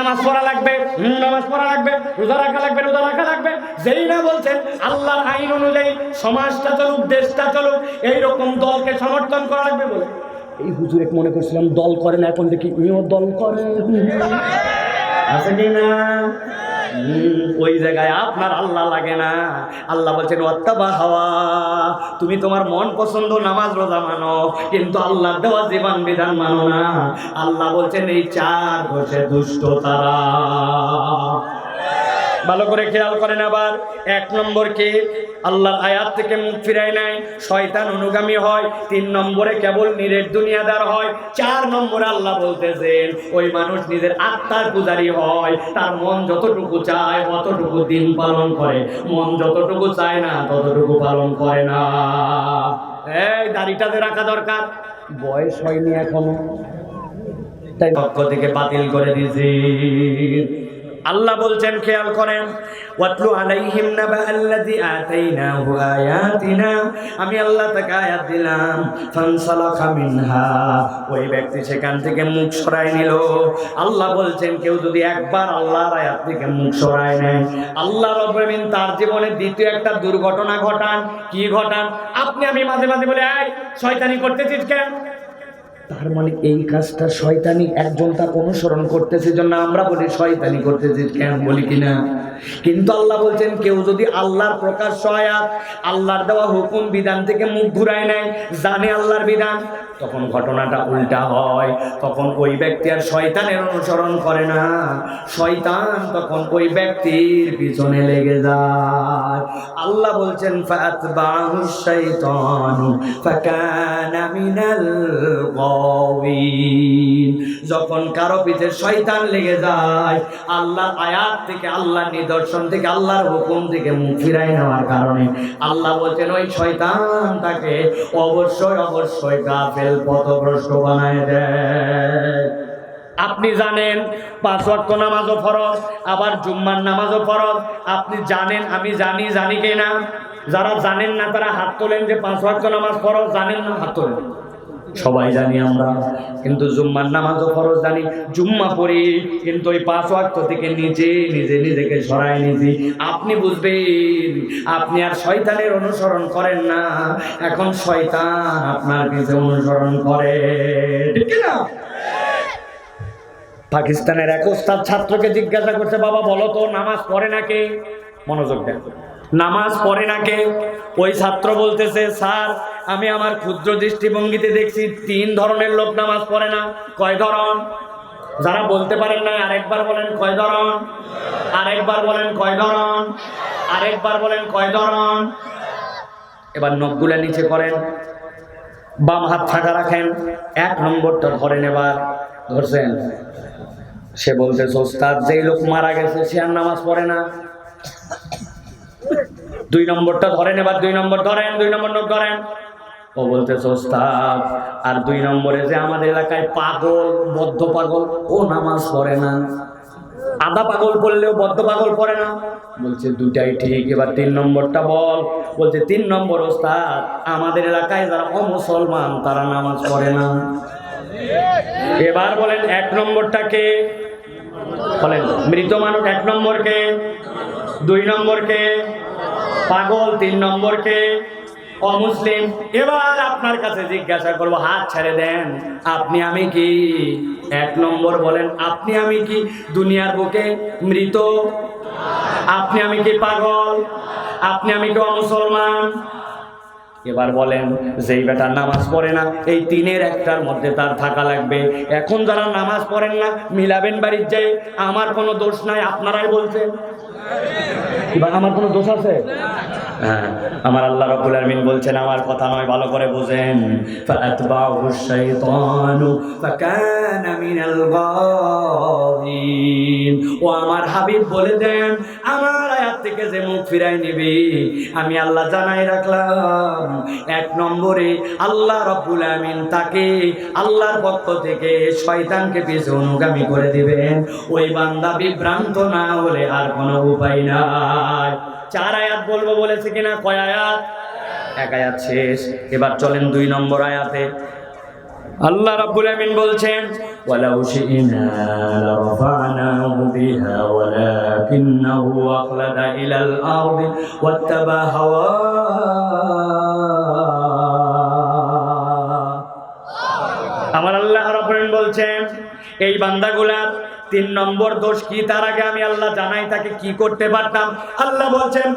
নামাজ পড়া লাগবে নামাজ পড়া লাগবে, রোজা রাখা লাগবে, রোজা রাখা লাগবে। যেই না বলছেন, আল্লাহর আইন অনুযায়ী সমাজটা চলুক, দেশটা চলুক, এইরকম দলকে সমর্থন করা লাগবে বলে। এই হুজুরে মনে করছিলাম, দল করে না, এখন দেখি উনিও দল করে। আছে কি না? ওই জায়গায় আপনার আল্লাহ লাগে না। আল্লাহ বলছেন অত্যাবা হাওয়া। তুমি তোমার মন পছন্দ, নামাজ রোজা মানো, কিন্তু আল্লাহ দেওয়া জীবন বিধান মানো না। আল্লাহ বলছেন, এই চার বসে দুষ্ট তারা। ভালো করে খেয়াল করেন আবার। এক নম্বর কে? আল্লাহর আয়াত থেকে মুখ ফিরায় নেয়। শয়তান অনুগামী হয়। তিন নম্বরে কেবল নিরের দুনিয়াদার হয়। চার নম্বরে আল্লাহ বলতেছেন, ওই মানুষ নিজের আত্মার পূজারি হয়। তার মন যতটুকু চায়, অতটুকু দিন পালন করে। মন যতটুকু চায় না, ততটুকু পালন করে না। এই দাড়িটাতে রাখা দরকার। বয়স হয়নি এখনও। তাই পক্ষ থেকে বাতিল করে দিয়েছি। আল্লাহ বলছেন, খেয়াল করেন, ওয়াতলু আলাইহিম নাবা আল্লাযী আতাইনাহু আয়াতিনা। আমি আল্লাহ তাকে আয়াত দিলাম, ফানসালাখা মিনহা। ওই ব্যক্তি সেখান থেকে মুখ সরায় নিল। আল্লাহ বলছেন, কেউ যদি একবার আল্লাহর আয়াত থেকে মুখ সরায় নেয় আল্লাহ আমিন তার জীবনে দ্বিতীয় একটা দুর্ঘটনা ঘটান। কি ঘটান? আপনি, আমি মাঝে মাঝে বলে, এই, শয়তানি করতেছিস কেন? তার মানে এই কাজটা শয়তানি একজন তাকে অনুসরণ করতেছে জন্য আমরা বলি শয়তানি করতেছি, কেন বলি কিনা? কিন্তু আল্লাহ বলছেন, কেউ যদি আল্লাহর প্রকাশ সহায়াত আল্লাহর দেওয়া হুকুম বিধান থেকে মুখ ঘুরায় নেয়, জানে আল্লাহর বিধান, তখন ঘটনাটা উল্টা হয়। তখন ওই ব্যক্তি আর শয়তানের অনুসরণ করে না। শয়তান তখন ওই ব্যক্তির পিছনে লেগে যায়। আল্লাহ বলছেন, ফাতবাহু শাইতানু ফাকানা মিনাল যখন কারও পিছে শয়তান লেগে যায়, আল্লাহর আয়াত থেকে, আল্লাহর নিদর্শন থেকে, আল্লাহর হুকুম থেকে মুখ ফিরাই নেওয়ার কারণে আল্লাহ বলছেন, ওই শয়তান তাকে অবশ্যই অবশ্যই গাফেল পথভ্রষ্ট বানায় দেয় আপনি জানেন, পাঁচ ওয়াক্ত নামাজও ফরজ, আবার জুম্মার নামাজও ফরজ। আপনি জানেন, আমি জানি জানি কে না যারা জানেন না, তারা হাত তোলেন যে পাঁচ ওয়াক্ত নামাজ ফরজ, জানেন না, হাত তোলেন। সবাই জানি আমরা। কিন্তু জুম্মার নামাজও ফরজ জানি। জুম্মা পড়ি, কিন্তু ওই পাঁচ ওয়াক্ত থেকে নিজে নিজে, নিজেকে সরাই নিজি আপনি বুঝবেন, আপনি আর শয়তানের অনুসরণ করেন না। এখন শয়তান আপনার কাছে অনুসরণ করে। ঠিক না? পাকিস্তানের এক ওস্তাদ ছাত্রকে জিজ্ঞাসা করছে, বাবা, বলো তো, নামাজ পড়ে না কে? মনোযোগ দেন। নামাজ পড়ে না কে? ওই ছাত্র বলতেছে, স্যার আমি আমার ক্ষুদ্র দৃষ্টিভঙ্গিতে দেখছি, তিন ধরনের লোক নামাজ পড়ে না। কয় ধরন? যারা বলতে পারেন না, আরেকবার বলেন কয় ধরন? আরেকবার বলেন কয় ধরন? আরেকবার বলেন কয় ধরন? এবার নখগুলা নিচে করেন। বাম হাত ফাঁকা রাখেন। এক নম্বরটা ধরেন এবার। ধরছেন? সে বলছে ওস্তাদ, যেই লোক মারা গেছে, সে আর নামাজ পড়ে না। দুই নম্বরটা ধরেন এবার, দুই নম্বর ধরেন, দুই নম্বর নোট ধরেন। ও বলতেছে, ওস্তাদ, আর দুই নম্বরে যে আমাদের এলাকায় পাগল, বদ্ধ পাগল, ও নামাজ পড়ে না। আধা পাগল পড়লেও বদ্ধ পাগল পড়ে না। বলছে দুটাই ঠিক, এবার তিন নম্বরটা বল। বলছে, তিন নম্বর, ওস্তাদ, আমাদের এলাকায় যারা অমুসলমান, তারা নামাজ পড়ে না। এবার বলেন, এক নম্বরটা কে? বলেন, মৃত মানুষ এক নম্বরকে দুই নম্বরকে পাগল, তিন নম্বর কে? অমুসলিম, এবার আপনার কাছে জিজ্ঞাসা করব, হাত ছেড়ে দেন, আপনি আমি কি? এক নম্বর বলেন, আপনি আমি কি? দুনিয়ার বুকে মৃত? আপনি আমি কি পাগল? আপনি আমি কি অমুসলমান? এবার বলেন, যেই বেটা নামাজ পড়ে না, এই তিনের একটার মধ্যে তার থাকা লাগবে। এখন যারা নামাজ পড়েন না, মিলাবেন বাড়ির যাই আমার কোনো দোষ নাই, আপনারাই বলছেন। এবার আমার কোনো দোষ আছে? হ্যাঁ আমার আল্লাহ রাব্বুল আলামিন বলছেন, আমার কথা নয় ভালো করে বুঝেন। ও আমার হাবিব, বলে দেন, আমার আয়াত থেকে যে মুখ ফিরাই নিবি, আমি আল্লাহ জানাই রাখলাম। এক নম্বরে, আল্লাহ রাব্বুল আমিন তাকে আল্লাহর পক্ষ থেকে শয়তানকে পিছু অনুগামী করে দিবেন। ওই বান্দা বিভ্রান্ত না হলে আর কোনো উপায় নাই। চার আয়াত বলব বলেছে কিনা? কয় আয়াত? এক আয়াত শেষ। এবার চলেন দুই নম্বর আয়াতে। আল্লাহ রাব্বুল আমিন বলছেন, ওয়ালাউ শি'না লারফা'নাহু বিহা ওয়ালাকিন্নাহু আকলাদা ইলাল আরদি ওয়াত্তাবা হাওয়া এই বান্দাগুলার তিন নম্বর দোষ কি? তার আগে আমি আল্লাহ জানাই তাকে কি করতে পারতাম। আল্লাহ বলছেন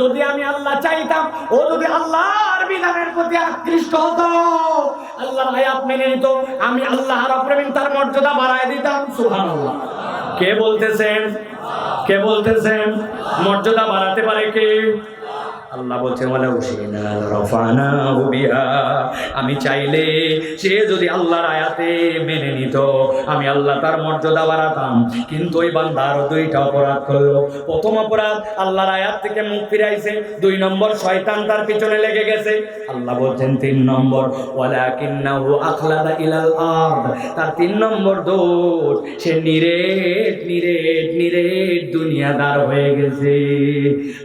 যদি আমি আল্লাহ চাইতাম, ও যদি আল্লাহর বিধানের প্রতি আকৃষ্ট হতো আল্লাহর আয়াত মেনে নিত। আমি আল্লাহ রাব্বুল তার মর্যাদা বাড়ায় দিতাম। সুবহানাল্লাহ। কে বলতেছেন? কে বলতেছেন? মর্যাদা বাড়াতে পারে কে? আল্লাহ বিহা। আমি চাইলে সে যদি আল্লাহর আয়াতে মেনে নিত, আমি আল্লাহ তার মর্যাদা বাড়াতাম। কিন্তু ওই বান্দা আরও দুইটা অপরাধ করল। প্রথম অপরাধ, আল্লাহর আয়াত থেকে মুখ ফিরাইছে। দুই নম্বর, শয়তান তার পিছনে লেগে গেছে। আল্লাহ বলছেন, তিন নম্বর, ওয়ালাকিন্নাহু আখলাদা ইলাল আরদ। তার তিন নম্বর দোষ, সে নিরেট নিরেট নিরেট দুনিয়াদার হয়ে গেছে।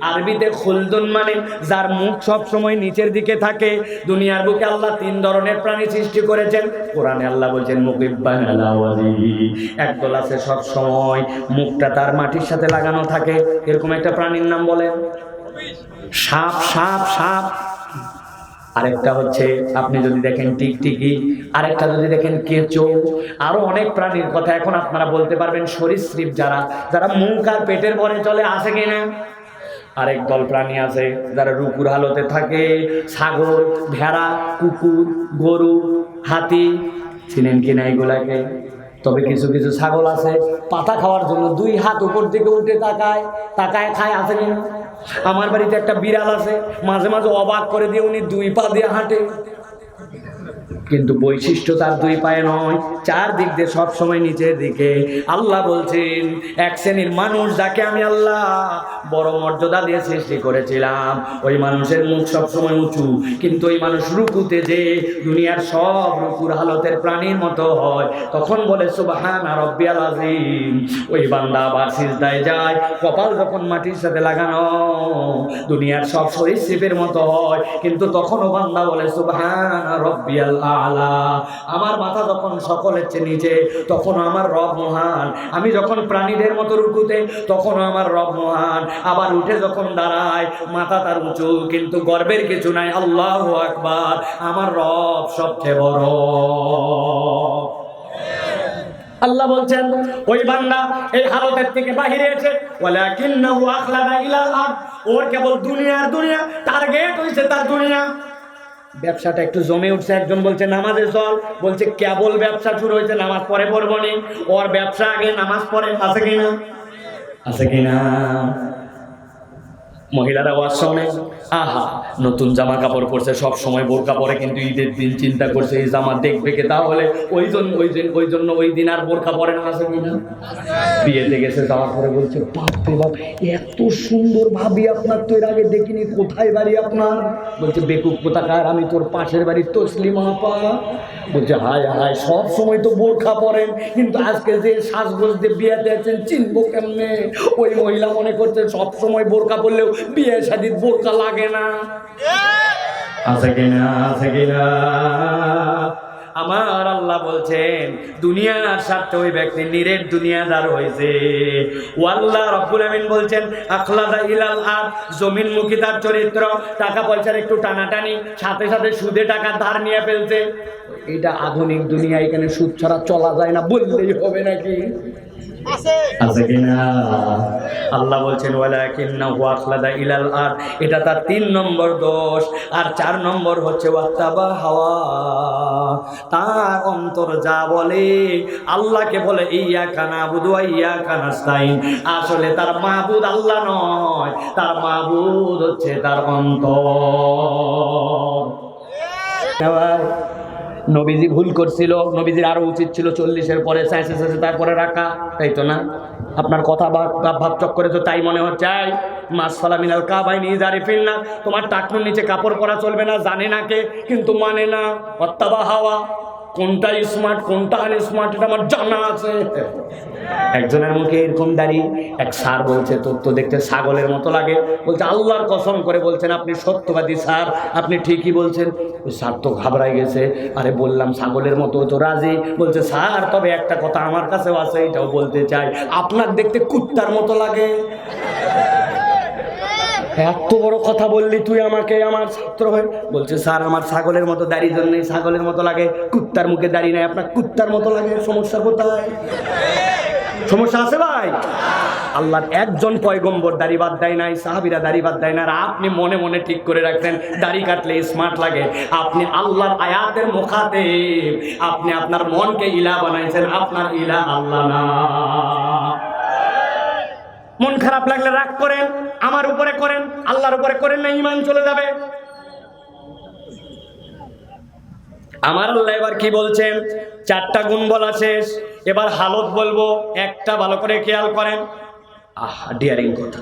আরবিতে খুলদুন মানে যার মুখ সব সময় নিচের দিকে থাকে। দুনিয়ার বুকে আল্লাহ তিন ধরনের প্রাণী সৃষ্টি করেছেন। কোরআনে আল্লাহ বলছেন একদল আছে সব সময় মুখটা তার মাটির সাথে লাগানো থাকে। এরকম একটা প্রাণীর নাম বলেন। সাপ সাপ সাপ। আরেকটা হচ্ছে, আপনি যদি দেখেন টিকটিকি, আরেকটা যদি দেখেন কেঁচো, আরও অনেক প্রাণীর কথা এখন আপনারা বলতে পারবেন, সরীসৃপ যারা যারা মুখ আর পেটের পরে চলে আসে কিনা? আরেক দল প্রাণী আছে, যারা রুকুর হালতে থাকে, ছাগল, ভেড়া, কুকুর, গরু, হাতি, চিনেন কিনা এগুলাকে? তবে কিছু কিছু ছাগল আছে, পাতা খাওয়ার জন্য দুই হাত উপর দিকে উঠে তাকায় তাকায় খায়, আছে কিনা আমার বাড়িতে একটা বিড়াল আছে, মাঝে মাঝে অবাক করে দিয়ে উনি দুই পা দিয়ে হাঁটে। কিন্তু বৈশিষ্ট্য তার দুই পায়ে নয়। চার দিক দিয়ে সব সময় নিচের দিকে। আল্লাহ বলছেন, এক শ্রেণির মানুষ যাকে আমি আল্লাহ বড় মর্যাদা দিয়ে সৃষ্টি করেছিলাম, ওই মানুষের মুখ সব সময় উঁচু। কিন্তু ওই মানুষ রুকুতে যে দুনিয়ার সব রুকুর হালতের প্রাণীর মতো হয়, তখন বলে, সুবাহান রব্বিয়াল আজিম ওই বান্দা আবার সিজদায় যায়, কপাল যখন মাটির সাথে লাগানো, দুনিয়ার সব সরীসৃপের মতো হয়। কিন্তু তখনও বান্দা বলে, সুবহান রব্বিয়াল আলা আমার মাথা যখন সকলের চেয়ে নিচে, তখন আমার রব মহান। আমি যখন প্রাণীদের মতো রুকুতে তখনও আমার রব মহান। আবার উঠে যখন দাঁড়ায়, মাথা তার উঁচু, কিন্তু গর্বের কিছু নাই। আল্লাহ আকবার। আমার রব সবচেয়ে বড়। আল্লাহ বলছেন, ওই বান্দা এই হালতের থেকে বাহিরে এসে, ওয়ালাকিন্নাহু আখলাদা ইলাল আরদ। ওর কেবল দুনিয়ার দুনিয়া, টার্গেট হইছে তার দুনিয়া। ব্যবসাটা একটু জমে উঠছে। একজন বলছে নামাজে চল বলছে, কেবল ব্যবসা শুরু হয়েছে, নামাজ পরে পড়ব ওর ব্যবসা আগে, নামাজ পরে, আছে কিনা? আছে কিনা? মহিলারা ওয়াজ আহা, নতুন জামা কাপড় পরছে, সব সময় বোরকা পরে, কিন্তু ঈদের দিন চিন্তা করছে, এই জামা দেখবে কে? তাহলে ওই জন্য ওই দিন ওই জন্য ওই দিন আর বোরকা পরে না, আছে কিনা বিয়েতে গেছে যাওয়ার পরে বলছে বাপ রে বাপ, এত সুন্দর ভাবি আপনার তো এর আগে দেখিনি, কোথায় বাড়ি আপনার? বলছে, বেকুব কোথাকার, আমি তোর পাশের বাড়ি তসলিমা, আপা। বলছে, হায় হায়, সব সময় তো বোরখা পরেন, কিন্তু আজকে যে সাজগোজ দিয়ে বিয়েতে আছেন, চিনবো কেমনে? ওই মহিলা মনে করছে, সব সময় বোরকা পরলেও বিয়ে শাদির বোরকা লাগে না। আছে কিনা আছে কিনা? আমার আল্লাহ বলছেন দুনিয়ার স্বার্থে ওই ব্যক্তি নিরেট দুনিয়াদার হয়েছে। ও আল্লাহ রব্বুল আমিন বলছেন আখলাদা ইলাল আর জমিন মুখী তার চরিত্র। টাকা পয়সার একটু টানাটানি সাথে সাথে সুদে টাকা ধার নিয়ে ফেলছে। এটা আধুনিক দুনিয়া এখানে সুদ ছাড়া চলা যায় না বললেই হবে নাকি? আছে? কিনা? আল্লাহ বলছেন ওয়ালাকিন্না ইলাল আর এটা তার তিন নম্বর দোষ। আর চার নম্বর হচ্ছে হাওয়া। তার অন্তর যা বলে আল্লাহকে বলে ইয়া কানা বুধু ইয়া কানাস্তাইন আসলে তার মাহবুদ আল্লাহ নয় তার মাহবুদ হচ্ছে তার অন্তর। নবীজি ভুল করছিল, নবীজির আরও উচিত ছিল চল্লিশের পরে সাঁইসে সাঁইসে তারপরে রাখা, তাই তো না? আপনার কথা ভাব চক্করে তো তাই মনে হচ্ছে আই মাস ফালা মিনাল কাবাই নিয়ে জারি ফিল না তোমার টাকুর নিচে কাপড় পরা চলবে না, জানে না কে, কিন্তু মানে না অত্যাবা হাওয়া কোনটা স্মার্ট কোনটা আনস্মার্ট এটা আমার জানা আছে। একজনের মুখে এরকম দাঁড়ি এক স্যার বলছে, তোর তো দেখতে ছাগলের মতো লাগে। বলছে, আল্লাহর কসম করে বলছেন, আপনি সত্যবাদী স্যার আপনি ঠিকই বলছেন। ওই স্যার তো ঘাবড়াই গেছে, আরে বললাম ছাগলের মতো, তো রাজি? বলছে, স্যার, তবে একটা কথা আমার কাছেও আছে, এটাও বলতে চাই। আপনার দেখতে কুত্তার মতো লাগে। এত বড় কথা বললি তুই আমাকে, আমার ছাত্র হয়ে। বলছে, স্যার, আমার ছাগলের মতো দাড়ি জন্যই ছাগলের মতো লাগে। কুত্তার মুখে দাড়ি নাই, আপনার কুত্তার মতো লাগে, সমস্যা কোথায়? সমস্যা আছে ভাই? আল্লাহর একজন পয়গম্বর দাড়ি বাদ দেয় নাই, সাহাবিরা দাড়ি বাদ দেয় না, আর আপনি মনে মনে ঠিক করে রাখতেন দাড়ি কাটলে স্মার্ট লাগে। আপনি আল্লাহর আয়াতের মুখাতে আপনি আপনার মনকে ইলা বানাইছেন, আপনার ইলা আল্লাহ না। মন খারাপ লাগলে রাগ করেন, আমার উপরে করেন, আল্লাহর উপরে করেন না, ইমান চলে যাবে। আমার আল্লাহ এবার কি বলছেন? চারটা গুণ বলা শেষ। এবার হালত বলব, একটা ভালো করে খেয়াল করেন। আহ ডিয়ারিং কথা।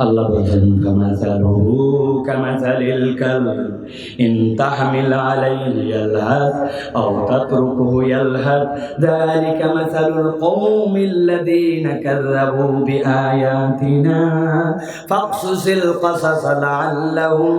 আল্লাহ বলছেন কামাসালুহু কামাসালিল কালব ইন তাহমিল আলাইহি ইয়ালহাদ আও তাতরুকুহু ইয়ালহাদ যালিকা মাসালুল কওমিল লাযীনা কাযযাবু বিআয়াতিনা ফাকসুসিল কাসাস লাআল্লাহুম